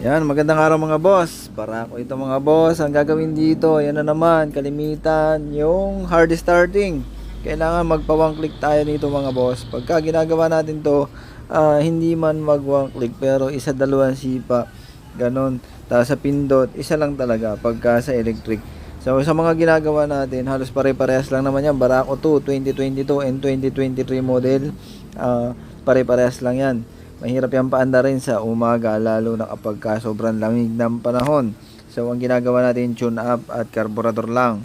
Yan, magandang araw mga boss. Para ako ito mga boss. Ang gagawin dito, yan na naman, kalimitan, yung hard starting. Kailangan magpa one click tayo nito mga boss. Pagka ginagawa natin to, ah, hindi man mag one click pero isa dalawang sipa. Ganon. Tapos sa pindot, isa lang talaga pagka sa electric. So sa mga ginagawa natin, halos pare-parehas lang naman yan. Barako 2, 2022 and 2023 model. Ah, pare-parehas lang yan. Mahirap yan paanda rin sa umaga lalo na kapag ka sobrang lamig ng panahon. So ang ginagawa natin tune up at carburetor lang.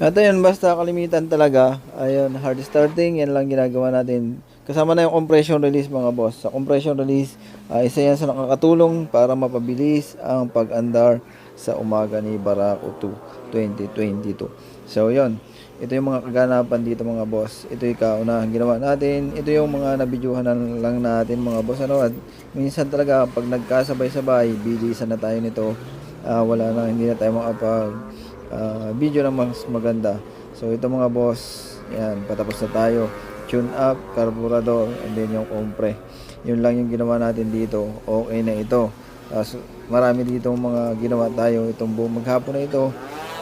At ayun, basta kalimitan talaga. Ayun, hard starting, yan lang ginagawa natin. Kasama na yung compression release mga boss. Sa compression release, ah, isa yan sa nakakatulong para mapabilis ang pag-andar sa umaga ni Barako 2 2022. So yun, ito yung mga kaganapan dito mga boss. Ito yung kaunahang ginawa natin. Ito yung mga nabidyohan lang natin mga boss. Ano? At minsan talaga pag nagkasabay-sabay, bilisan na tayo nito. Ah, wala na, hindi na tayo makapag ah, video na mas maganda. So ito mga boss, yan, patapos na tayo. Tune up, carburetor, and then yung compre. Yun lang yung ginawa natin dito. Okay na ito. Tapos marami dito mga ginawa tayo itong buong maghapon na ito.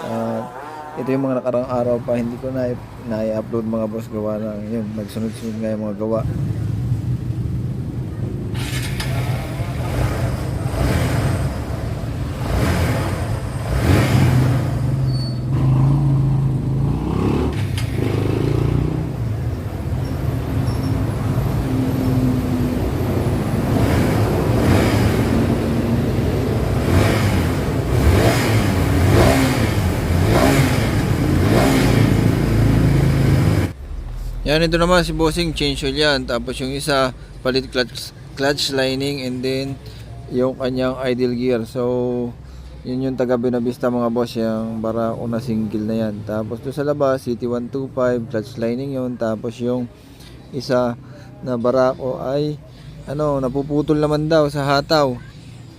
Ah, ito yung mga nakarang araw pa hindi ko na na-upload mga boss gawa na yun nagsunod-sunod nga yung mga gawa Yan, ito naman si Bossing, change oil yan. Tapos yung isa, palit clutch, clutch lining and then yung kanyang idle gear. So, yun yung taga Binavista mga boss, yung bara una single na yan. Tapos doon sa labas, CT125, clutch lining yun. Tapos yung isa na barako ay ano, napuputol naman daw sa hataw.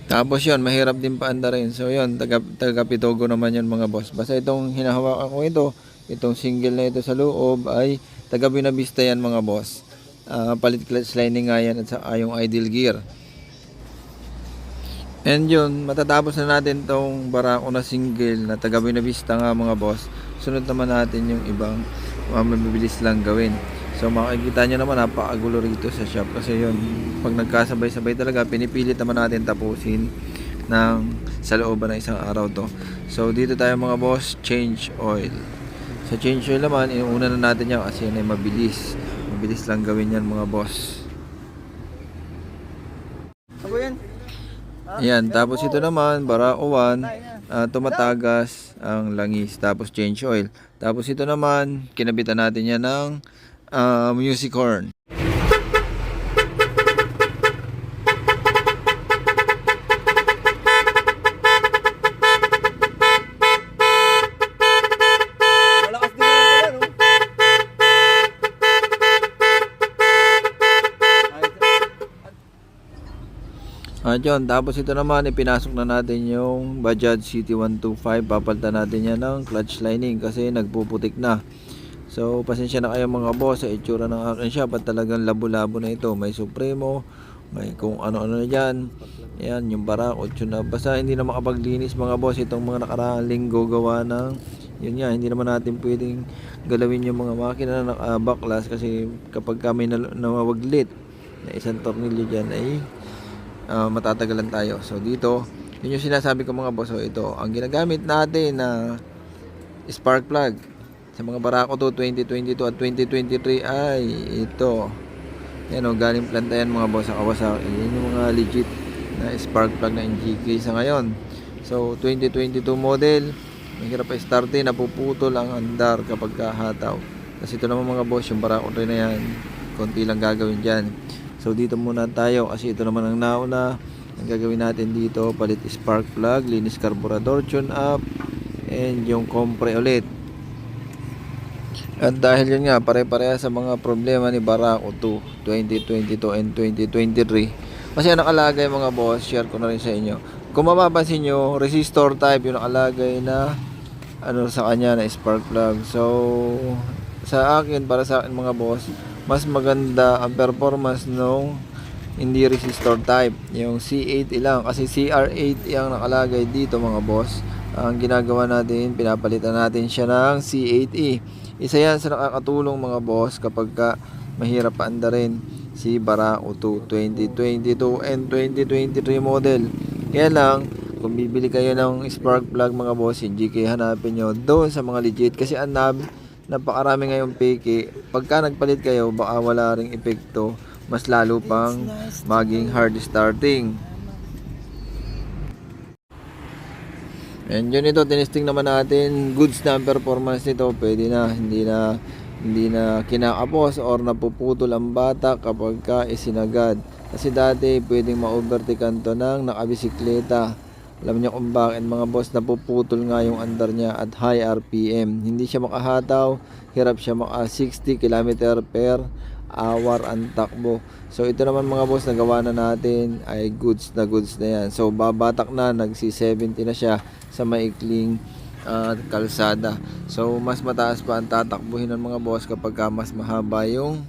Tapos yun, mahirap din paanda rin. So yun, taga, taga Pitogo naman yun mga boss. Basta itong hinahawakan ko ito, itong single na ito sa loob ay taga Binavista yan mga boss. Ah, palit clutch lining nga yan at saka yung idle gear. And yun, matatapos na natin tong barako na single na taga Binavista nga mga boss. Sunod naman natin yung ibang uh, mabibilis lang gawin. So makikita nyo naman napakagulo rito sa shop kasi yun, pag nagkasabay-sabay talaga, pinipilit naman natin tapusin ng sa looban ng isang araw to. So dito tayo mga boss, change oil. Sa change oil naman, inuuna na natin yan kasi yan ay mabilis. Mabilis lang gawin yan mga boss. Ako yan. Yan, tapos ito naman, Barao 1, ah, tumatagas ang langis, tapos change oil. Tapos ito naman, kinabitan natin yan ng ah, music horn. At yun, tapos ito naman, ipinasok na natin yung Bajaj CT125. Papalitan natin yan ng clutch lining kasi nagpuputik na. So, pasensya na kayo mga boss sa itsura ng akin shop at talagang labo-labo na ito. May Supremo, may kung ano-ano na dyan. Yan, yung Barako, na. Basta hindi na makapaglinis mga boss itong mga nakaraang linggo gawa ng yun nga, hindi naman natin pwedeng galawin yung mga makina na naka-backlas kasi kapag kami na nawawaglit na isang tornilyo dyan ay ah, matatagalan tayo. So dito, yun yung sinasabi ko mga boss. So ito, ang ginagamit natin na spark plug sa mga Barako 2 2022 at 2023 ay ito. Yan o, galing planta yan mga boss sa Kawasaki. Yung mga legit na spark plug na NGK sa ngayon. So 2022 model, mahirap pa startin, napuputol ang andar kapag kahataw. Kasi ito naman mga boss, yung Barako rin na yan, konti lang gagawin dyan. So dito muna tayo kasi ito naman ang nauna. Ang gagawin natin dito, palit spark plug, linis carburetor, tune up, and yung compre ulit. At dahil yun nga, pare-pareha sa mga problema ni Barako 2, 2022 and 2023. Kasi nakalagay mga boss, share ko na rin sa inyo. Kung mapapansin nyo, resistor type yung nakalagay na ano sa kanya na spark plug. So, sa akin, para sa akin mga boss, mas maganda ang performance nung hindi resistor type. Yung C8 lang kasi CR8 yung nakalagay dito mga boss. Ang ginagawa natin, pinapalitan natin siya ng C8E. Isa yan sa nakakatulong mga boss kapag ka mahirap paandarin si Barako 2 2022 and 2023 model. Kaya lang, kung bibili kayo ng spark plug mga boss, hindi kayo hanapin nyo doon sa mga legit kasi ang napakarami ngayong peke. Pagka nagpalit kayo, baka wala ring epekto, mas lalo pang maging hard starting. And yun ito, tinesting naman natin, goods na ang performance nito, pwede na, hindi na hindi na kinakapos or napuputol ang bata kapag ka isinagad. Kasi dati pwedeng ma-overtaken to ng nakabisikleta. Alam niyo kung bakit mga boss napuputol nga yung andar niya at high RPM. Hindi siya makahataw, hirap siya maka 60 km per hour ang takbo. So ito naman mga boss nagawa na natin ay goods na goods na yan. So babatak na, nagsi 70 na siya sa maikling ah, kalsada. So mas mataas pa ang tatakbuhin ng mga boss kapag ka mas mahaba yung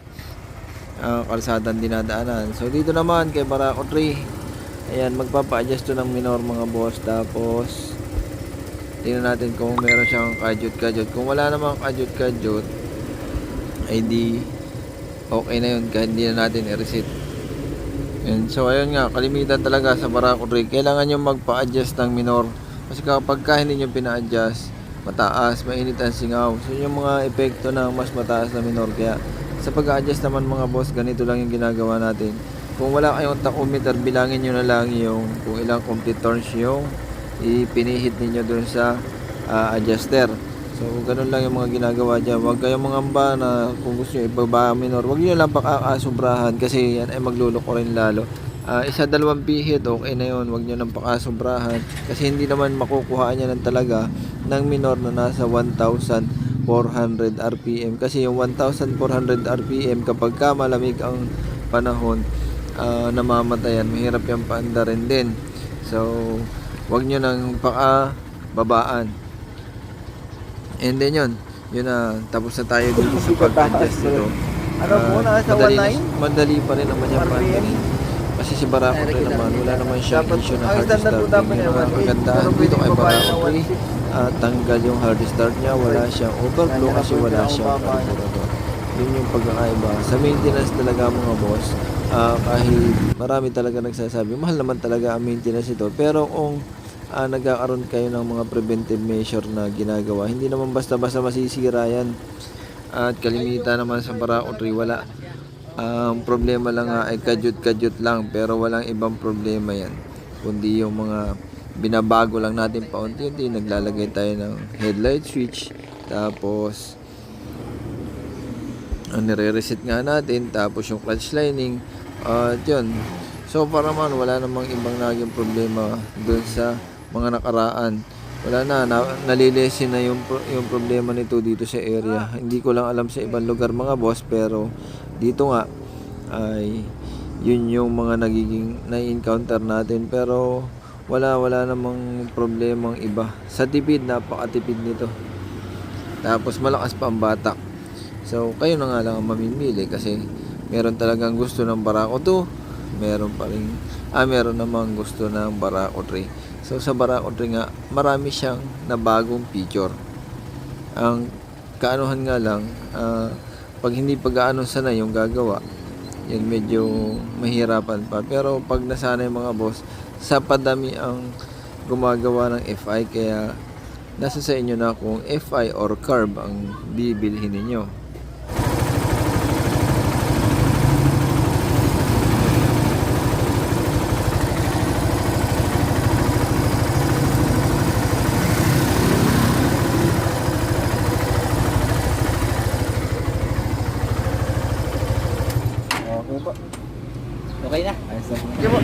uh, kalsadang dinadaanan. So dito naman kay Barako 3, ayan magpapa-adjust to ng minor mga boss tapos tingnan natin kung meron siyang kadyot-kadyot. Kung wala namang kadyot-kadyot ay di okay na yun kahit hindi na natin i-reset. And so ayun nga, kalimitan talaga sa Barako 3, kailangan nyo magpa-adjust ng minor. Kasi kapag ka hindi nyo pina-adjust, mataas, mainit ang singaw. So yung mga epekto ng mas mataas na minor. Kaya sa pag-adjust naman mga boss, ganito lang yung ginagawa natin. Kung wala kayong tachometer, bilangin nyo na lang yung kung ilang complete turns yung ipinihit ninyo dun sa ah, adjuster. So, ganun lang yung mga ginagawa dyan. Huwag kayong mangamba na kung gusto nyo ibaba minor. Huwag nyo lang pakakasobrahan kasi yan ay magluloko rin lalo. Ah, isa dalawang pihit, okay na yun. Huwag nyo nang pakasobrahan. Kasi hindi naman makukuha niya ng talaga ng minor na nasa 1,400 RPM. Kasi yung 1,400 RPM kapag ka malamig ang panahon, ah, namamatayan. Mahirap yung paanda rin din. So, huwag nyo nang pakababaan. And then yun, yun na, tapos na tayo dito sa pag-adjust nito. Ano po, Ah, nasa madali, 19? madali pa rin naman yung paandarin. Kasi si Barako rin naman, wala naman siyang issue na ang hard yan, mga 1.8, kagandahan dito kay Barako ng 3, 1.6? ah, tanggal yung hard start niya, wala siyang overflow kasi wala siyang carburetor. Yun yung pagkakaiba. Sa maintenance talaga mga boss, ah, kahit marami talaga nagsasabi, mahal naman talaga ang maintenance ito. Pero kung ah, nagkakaroon kayo ng mga preventive measure na ginagawa, hindi naman basta-basta masisira yan. At kalimitan naman sa 3, wala. Ang problema lang nga ay kadyot-kadyot lang pero walang ibang problema yan. Kundi yung mga binabago lang natin paunti-unti, naglalagay tayo ng headlight switch, tapos nire-reset nga natin, tapos yung clutch lining, at yun. So para man wala namang ibang naging problema dun sa mga nakaraan. Wala na, na nalilesin na yung, yung problema nito dito sa area. Hindi ko lang alam sa ibang lugar mga boss, pero dito nga ay yun yung mga nagiging na-encounter natin. Pero wala, wala namang problemang iba. Sa tipid, napakatipid nito. Tapos malakas pa ang batak. So, kayo na nga lang ang mamimili kasi meron talagang gusto ng Barako 2, meron pa rin, ah, meron namang gusto ng Barako 3. So, sa Barako 3 nga, marami siyang nabagong feature. Ang kaanuhan nga lang, ah, pag hindi pag-aano sana yung gagawa, yun medyo mahirapan pa. Pero pag nasanay mga boss, sa padami ang gumagawa ng FI kaya nasa sa inyo na kung FI or carb ang bibilhin ninyo. Okay po. Okay na. Ayos na po. Sige po.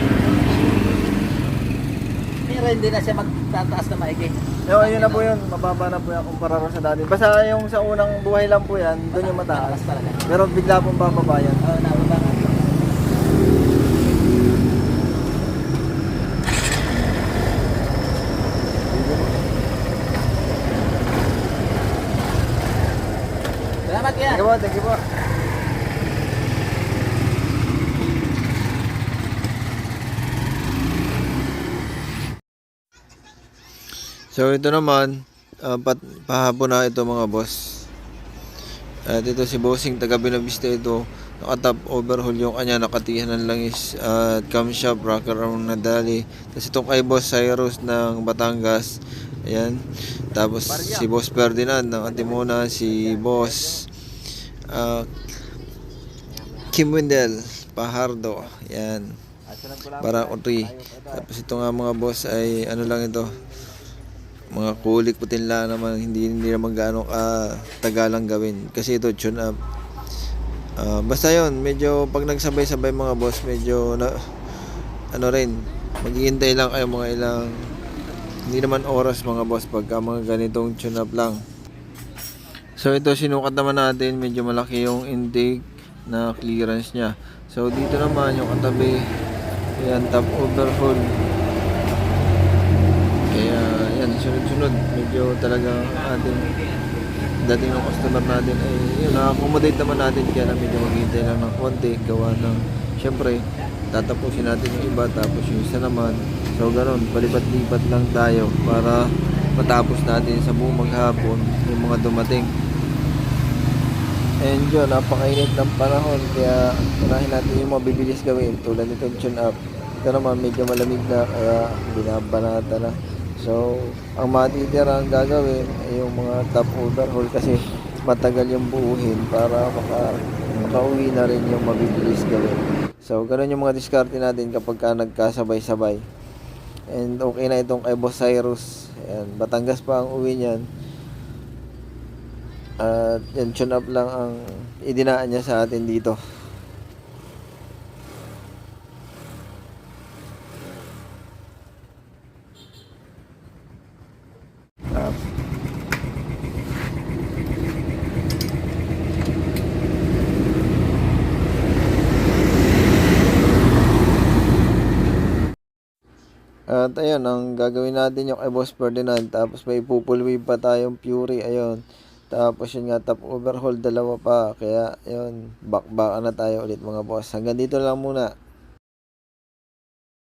Pero hindi na siya magtataas na maigi. Yo, ayun na po yun. Mababa na po yan kumpara rin sa dati. Basta yung sa unang buhay lang po yan, doon yung mataas. Talaga. Pero bigla pong bababa yan. Oo, nababa nga. Salamat yan. po, thank you po. So ito naman, ah, pat, pahapon na ito mga boss. At ito si Bossing taga Binavista ito. Nakatap overhaul yung kanya, nakatihan ng langis at camshaft, rocker arm na dali. Tapos itong kay Boss Cyrus ng Batangas. Ayan. Tapos si Boss Ferdinand ng Antimona, si Boss ah, Kim Wendell, Pahardo. Ayan. Para utri. Tapos ito nga mga boss ay ano lang ito. Mga kulik putin lang naman hindi hindi naman gaano ka tagalang gawin kasi ito tune up. Ah, basta yon medyo pag nagsabay-sabay mga boss medyo na ano rin maghihintay lang kayo mga ilang hindi naman oras mga boss pagka mga ganitong tune up lang. So ito sinukat naman natin medyo malaki yung intake na clearance niya. So dito naman yung katabi Ayan, top overhaul. Yan, sunod-sunod. Medyo talaga ating dating ng customer natin ay yun, na-accommodate naman natin kaya na medyo maghihintay lang ng konti gawa ng syempre tatapusin natin yung iba tapos yung isa naman so ganun palipat-lipat lang tayo para matapos natin sa buong maghapon yung mga dumating And yun, napakainit ng panahon kaya unahin natin yung mabibilis gawin tulad nitong tune up. Ito naman medyo malamig na kaya binabanata na. So, ang matitira ang gagawin ay yung mga top overhaul kasi matagal yung buuhin para maka, makauwi na rin yung mabibilis gawin. So, ganun yung mga diskarte natin kapag ka nagkasabay-sabay. And okay na itong kay Cyrus. Ayan, Batangas pa ang uwi niyan. At yan, tune up lang ang idinaan niya sa atin dito. At ayun, ang gagawin natin yung kay Boss Ferdinand. Tapos may pupulwave pa tayong Fury. Ayun. Tapos yun nga, top overhaul dalawa pa. Kaya, yun, back-back na tayo ulit mga boss. Hanggang dito lang muna.